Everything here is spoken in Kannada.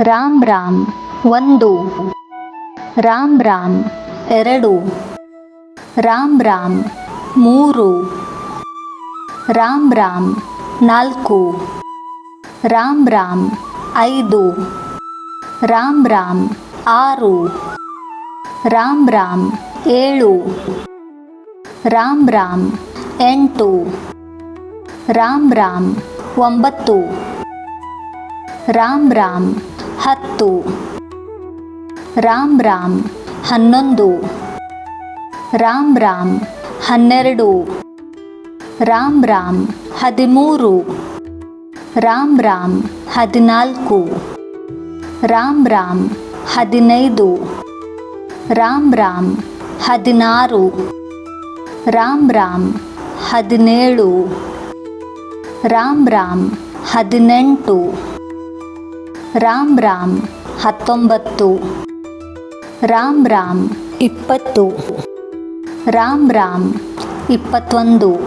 ರಾಮ್ ರಾಮ್ ಒಂದು ರಾಮ್ ರಾಮ್ ಎರಡು ರಾಮ್ ರಾಮ್ ಮೂರು ರಾಮ್ ರಾಮ್ ನಾಲ್ಕು ರಾಮ್ ರಾಮ್ ಐದು ರಾಮ್ ರಾಮ್ ಆರು ರಾಮ್ ರಾಮ್ ಏಳು ರಾಮ್ ರಾಮ್ ಎಂಟು ರಾಮ್ ರಾಮ್ ಒಂಬತ್ತು ರಾಮ್ ರಾಮ್ ಹತ್ತು. ರಾಮ್ ರಾಮ್, ಹನ್ನೊಂದು. ರಾಮ್ ರಾಮ್, ಹನ್ನೆರಡು. ರಾಮ್ ರಾಮ್, ಹದಿಮೂರು. ರಾಮ್ ರಾಮ್, ಹದಿನಾಲ್ಕು. ರಾಮ್ ರಾಮ್, ಹದಿನೈದು. ರಾಮ್ ರಾಮ್, ಹದಿನಾರು. ರಾಮ್ ರಾಮ್, ಹದಿನೇಳು. ರಾಮ್ ರಾಮ್, ಹದಿನೆಂಟು. ರಾಮ್ ರಾಮ್ ಹತ್ತೊಂಬತ್ತು. ರಾಮ್ ರಾಮ್ ಇಪ್ಪತ್ತು. ರಾಮ್ ರಾಮ್ ಇಪ್ಪತ್ತೊಂದು.